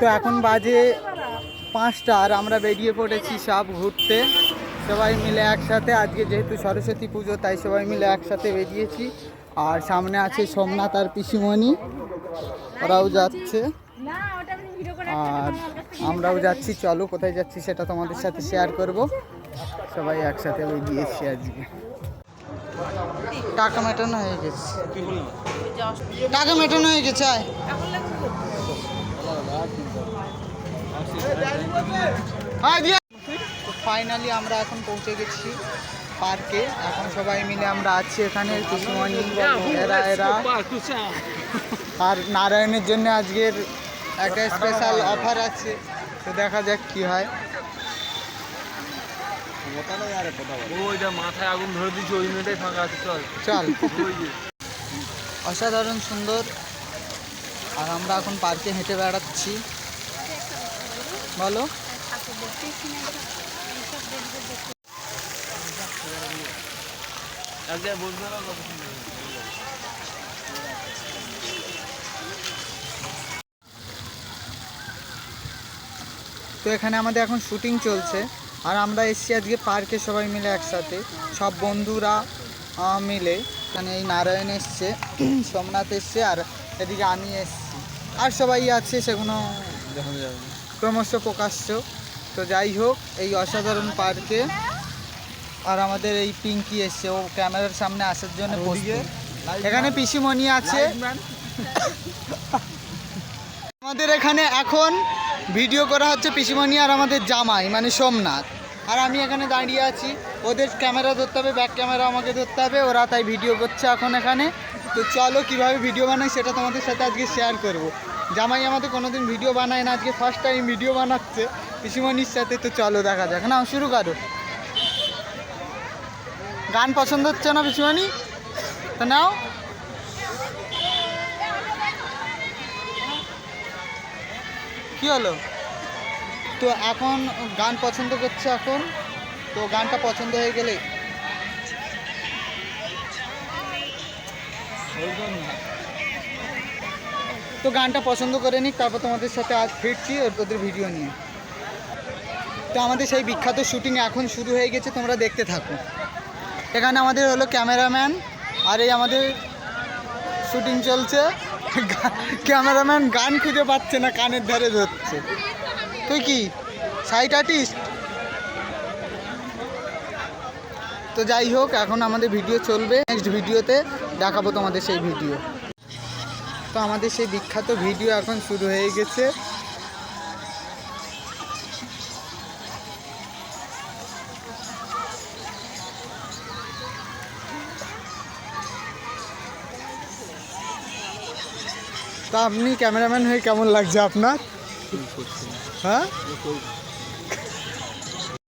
তো এখন বাজে পাঁচটা আর আমরা বেরিয়ে পড়েছি সব ঘুরতে। সবাই মিলে একসাথে, আজকে যেহেতু সরস্বতী পুজো, তাই সবাই মিলে একসাথে বেরিয়েছি। আর সামনে আছে সোমনাথ আর পিসিমণি, ওরাও যাচ্ছে। আর আমরাও যাচ্ছি, চলো কোথায় যাচ্ছি সেটা তোমাদের সাথে শেয়ার করব। সবাই একসাথে বেরিয়েছি আজকে। টাকা মেটানো হয়ে গেছে। টাকা মেটানো হয়ে গেছে আয়। ফাইনালি আমরা এখন পৌঁছে গেছি পার্কে এখন সবাই মিলে আমরা আছি এখানে কুসুমণি এরা এরা। আর নারায়ণের জন্য আজকের একটা স্পেশাল অফার আছে। তো দেখা যাক কি হয়। ওইটা মাথায় আগুন ধরে ওই মেয়েটাই ফাঁকা আছে চল। অসাধারণ সুন্দর। আর আমরা এখন পার্কে হেঁটে বেড়াচ্ছি। বলো। তো এখানে আমাদের এখন শুটিং চলছে। আর আমরা এসছি আজকে পার্কে সবাই মিলে একসাথে। সব বন্ধুরা মিলে। এখানে এই নারায়ণ এসছে সোমনাথ এসছে আর এদিকে আমি এসছি। আর সবাই আছে সেগুলো ক্রমশ প্রকাশ্য। তো যাই হোক এই অসাধারণ পার্কে। আর আমাদের এই পিঙ্কি এসছে ও ক্যামেরার সামনে আসার জন্য। এখানে পিসিমণি আছে। আমাদের এখানে এখন ভিডিও করা হচ্ছে পিসিমণি আর আমাদের জামাই মানে সোমনাথ। আর আমি এখানে দাঁড়িয়ে আছি। ওদের ক্যামেরা ধরতে হবে ব্যাক ক্যামেরা আমাকে ধরতে হবে, ওরা তাই ভিডিও করছে এখন এখানে। তো চলো কীভাবে ভিডিও বানাই সেটা তোমাদের সাথে আজকে শেয়ার করব। জামাই আমাদের কোনোদিন ভিডিও বানায় না, আজকে ফার্স্ট টাইম ভিডিও বানাচ্ছে পিসিমণির সাথে, তো চলো দেখা যাক। না শুরু করো। গান পছন্দ হচ্ছে না পিসিমণি? তো নাও। কি হলো? তো এখন গান পছন্দ করছে এখন, তো গানটা পছন্দ হয়ে গেলে তো গানটা পছন্দ করে নিক, তারপর তোমাদের সাথে আজ ফিরছি ওর তোদের ভিডিও নিয়ে। তো আমাদের সেই বিখ্যাত শুটিং এখন শুরু হয়ে গেছে, তোমরা দেখতে থাকো। এখানে আমাদের হলো ক্যামেরাম্যান, আর এই আমাদের শুটিং চলছে। ক্যামেরাম্যান গান খুঁজে পাচ্ছে না, কানের ধারে ধরছে। তুই কি? Site artist? তো যাই হোক, এখন আমাদের ভিডিও চলবে। নেক্সট ভিডিওতে দেখাবো তোমাদের সেই ভিডিও। তো আমাদের সেই বিখ্যাত ভিডিও এখন শুরু হয়ে গেছে। তা আপনি ক্যামেরাম্যান হয়ে কেমন লাগছে আপনার? হ্যাঁ?